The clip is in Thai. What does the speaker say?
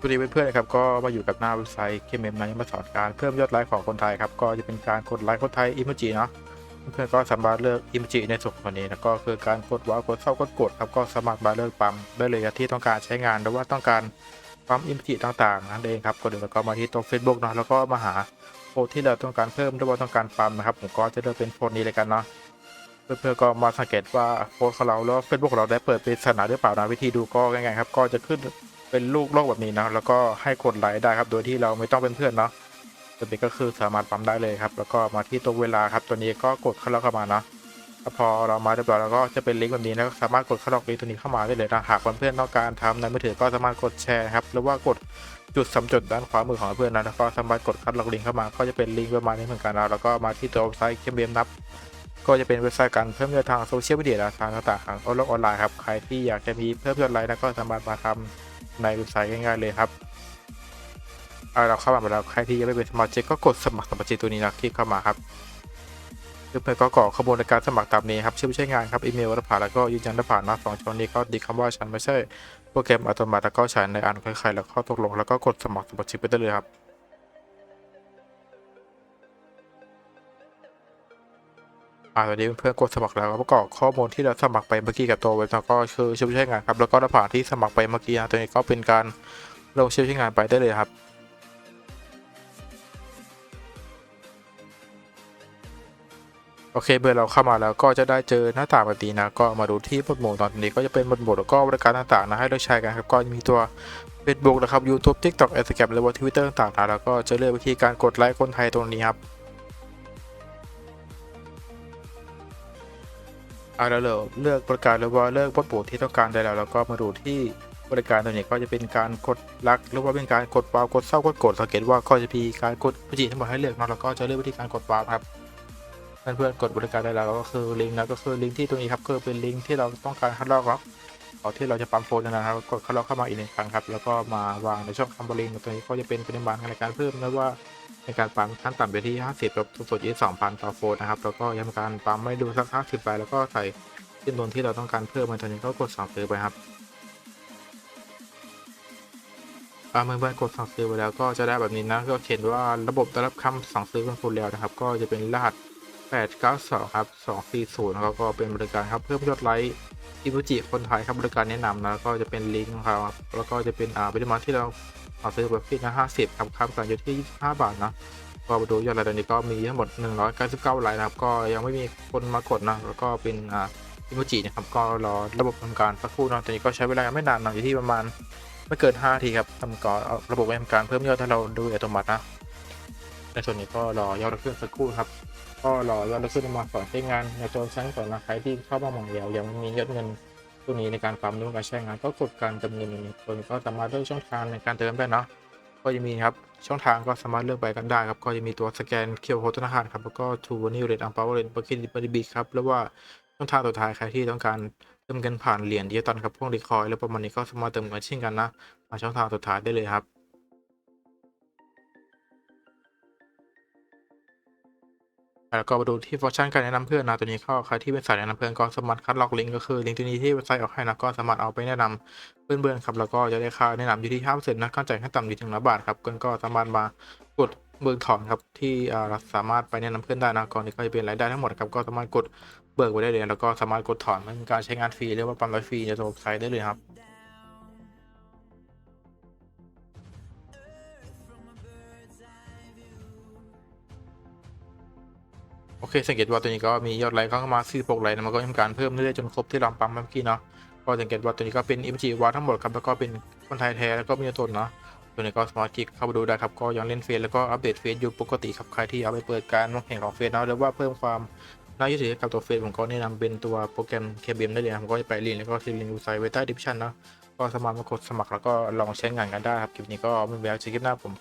วัสดีเพื่อนๆนะครับก็มาอยู่กับหน้าเว็บไซต์เคมเมมนะมาสอนการเพิ่มยอดไลค์ของคนไทยครับก็จะเป็นการกดไลค์คนไทยอิมจิเนาะเพื่อนๆก็สามารถเลือกอิมจิในส่วนของนี้แล้วก็คือการกดว้าวกดเข้ากดกดครับก็สามารถมาเลือกปั๊มได้เลยที่ต้องการใช้งานหรือว่าต้องการปั๊มอิมจิต่างๆนั่นเองครับก็เดี๋ยวเราก็มาที่ตรง Facebook เนาะแล้วก็มาหาโค้ดที่เราต้องการเพิ่มหรือว่าต้องการปั๊มนะครับผมก็จะเลือกเป็นโค้ดนี้เลยกันเนาะเพื่อนๆก็มาสังเกตว่าโพสของเราแล้วเฟซบุ๊กของเราได้เปิดเป็นสถานะหรือเปล่านะวิธีดูก็ง่ายๆครับก็จะขึ้น เป็นลูกโลกแบบนี้นะแล้วก็ให้กดไลค์ได้ครับ โดยที่เราไม่ต้องเป็นเพื่อนเนาะตัวนี้ก็คือสามารถปั๊มได้เลยครับ แล้วก็มาที่ตัวเวลาครับ ตัวนี้ก็กดเข้าแล้วเข้ามาเนาะพอเรามาเรียบร้อยแล้วก็จะเป็นลิงก์แบบนี้แล้วสามารถกดเข้าล็อกลิงก์ตัวนี้เข้ามาได้เลยนะหากเพื่อนต้องการทำในมือถือก็สามารถกดแชร์ครับหรือว่ากดจุดสำจุดด้านขวามือของเพื่อนนะแล้วก็สามารถกดคัดล็อกลิงก์เข้ามา ก็จะเป็นลิงก์ประมาณนี้เหมือนกันนะแล้วก็มาที่ตัวเว็บไซต์เคมเบมนับ ก็จะเป็นเว็บไซต์การเพิ่มยอดทางโซเชียลมีเดียทางต่างๆทางโลกออนไลน์ครับใครที่อยากจะมีเพิ่มยอดไลค์นะก็สามารถมาทำ ในเว็บไซต์ง่ายๆเลยครับเอาเราเข้ามาแล้วใครที่ยังไม่เป็นสมาชิกก็กดสมัครสมาชิกตัวนี้นะคลิกเข้ามาครับเพื่อนๆก็กรอกข้อมูลในการสมัครตามนี้ครับชื่อผู้ใช้งานครับอีเมลวัตผ่านแล้วก็ยืนยันได้ผ่านนะสองช่องนี้ก็ดีคำว่าฉันไม่ใช่โปรแกรมอัตโนมัติแล้วก็ฉันในอ่านใครๆแล้วก็ตกลงแล้วก็กดสมัครสมาชิกไปได้เลยครับ อ่าตอนนี้เพื่อนกดสมัครแล้วก็ประกอบข้อมูลที่เราสมัครไปเมื่อกี้กับตัวเว็บแล้วก็คือชื่อใช้งานครับแล้วก็รหัสที่สมัครไปเมื่อกี้นะตัวนี้ก็เป็นการลงชื่อใช้งานไปได้เลยครับโอเคเมื่อเราเข้ามาแล้วก็จะได้เจอหน้าต่างแบบนี้นะก็มาดูที่หมวดหมู่ตอนนี้ก็จะเป็นหมวดหมู่แล้วก็บริการต่างๆนะให้เลือกใช้กันครับก็มีตัว Facebook นะครับ YouTube TikTok Instagram หรือว่า Twitter ต่างๆนะแล้วก็จะเลือกวิธีการกดไลค์คนไทยตรงนี้ครับ เอาแล้วเราเลือกบริการหรือว่าเลือกบทบทที่ต้องการได้แล้วแล้วก็มาดูที่บริการตัวนี้ก็จะเป็นการกดลัก หรือว่าเป็นการกดวาวกดเศร้ากดกดสังเกตว่าก็จะมีการกดพจิทั้งหมดให้เลือกเนาะแล้วก็จะเลือกวิธีการกดวาวครับเพื่อนๆกดบริการได้แล้วก็คือลิงก์นะก็คือลิงก์ที่ตรงนี้ครับก็เป็นลิงก์ที่เราต้องการคัดลอกครับเอาที่เราจะปั๊มโฟนนะครับกดคัดลอกเข้ามาอีกหนึ่งครั้งครับแล้วก็มาวางในช่องคำบริงตัวนี้ก็จะเป็นปริมาณในการเพิ่มนะว่า ในการปั๊มขั้นต่ำไปที่ 50ล้วสูงสุดที่2,000ต่อโฟลนะครับ แล้วก็ยังการปั๊มไม่ดูสัก 50ไปแล้วก็ใส่ขึ้นบนที่เราต้องการเพิ่มมาตอนนี้ก็กดสั่งซื้อไปครับอ่าเมื่อเพื่อนกดสั่งซื้อไปแล้วก็จะได้แบบนี้นะ ก็เขียนว่าระบบได้รับคำสั่งซื้อของคุณแล้วนะครับ ก็จะเป็นรหัส892ครับ240แล้วก็เป็นบริการครับเพิ่มยอดไลค์ อิบุจิคนไทยครับบริการแนะนำนะแล้วก็จะเป็นลิงก์ครับแล้วก็จะเป็นอ่าปริมาณที่เราขอซื้อแบบพี่นะ50ครับครับกันอยู่ที่ 25 บาทนะก็มาดูยอดรายตอนนี้ก็มีทั้งหมด 199รายนะครับ ก็ยังไม่มีคนมากดนะแล้วก็เป็นอ่าอิโมจินะครับก็รอระบบทำการสักครู่นะตอนนี้ก็ใช้เวลาไม่นานนะอยู่ที่ประมาณไม่เกิน5นาทีครับทำก่อนระบบไว้ทำการเพิ่มยอดให้เราดูอัตโนมัตินะในส่วนนี้ก็รอยอดขึ้นสักครู่ครับ ก็รอ ยอดขึ้นมาก่อนใช้งานในตัวชั้นก่อนนะใครที่เข้ามาหมองเดียวยังมียอดเงินตัวนี้ในการปั๊มหรือว่าการใช้งานก็กดการเติมเงินตัวนี้ก็สามารถเลือกช่องทางในการเติมได้เนาะก็จะมีครับช่องทางก็สามารถเลือกไปกันได้ครับก็จะมีตัวสแกนเคียวโคธนาคารครับแล้วก็ทูวานิวเรตอัมพาวเวอร์เรตบัคคิดบัตบิครับหรือว่าช่องทางตัวท้ายใครที่ต้องการเติมเงินผ่านเหรียญดิจิตอลครับพวกรีคอยแล้วประมาณนี้ก็สามารถเติมเงินเช่นกันนะมาช่องทางตัวท้ายได้เลยครับ แล้วก็มาดูที่ฟังก์ชันการแนะนำเพื่อนนะตัวนี้ก็ใครที่เป็นสายแนะนำเพื่อนก็สามารถคัดลอกลิงก์ก็คือลิงก์ตัวนี้ที่เว็บไซต์ออกให้นะก็สามารถเอาไปแนะนำเพื่อนๆครับแล้วก็จะได้ค่าแนะนำอยู่ที่ห้าเปอร์เซ็นต์นะค่าจ่ายขั้นต่ำอยู่ถึงละบาทครับเพื่อนก็สามารถมากดเบิกถอนครับที่เราสามารถไปแนะนำเพื่อนได้นะก่อนนี้ก็จะเป็นรายได้ทั้งหมดครับก็สามารถกดเบิกไว้ได้เลยแล้วก็สามารถกดถอนเป็นการใช้งานฟรีเรียกว่าปั๊มร้อยฟรีในตัวเว็บไซต์ได้เลยครับ โอเค สังเกตว่าตัวนี้ก็มียอดไลค์เข้ามา46ไลค์นะมันก็ทำการเพิ่มเรื่อยๆจนครบที่เราปั๊มเมื่อกี้เนาะก็สังเกตว่าตัวนี้ก็เป็นอิมจิวาทั้งหมดครับแล้วก็เป็นคนไทยแท้แล้วก็มีตัวตนเนาะตัวนี้ก็สมารถคลิกเข้าไปดูได้ครับก็ยังเล่นเฟซแล้วก็อัปเดตเฟซอยู่ปกติครับใครที่เอาไปเปิดการวางแผนของเฟซเนาะหรือว่าเพิ่มความน่าเชื่อถือกับตัวเฟซผมก็แนะนำเป็นตัวโปรแกรม KBM ได้เลยผมก็จะไปลิงก์แล้วก็ทิ้งลิงก์ไว้ใต้ดิสคริปชันเนาะก็สามารถมา กดสมัครแล้วก็ลองใช้งานกันได้ครับคลิปนี้ก็ม่แววเจอคลิปหน้าผม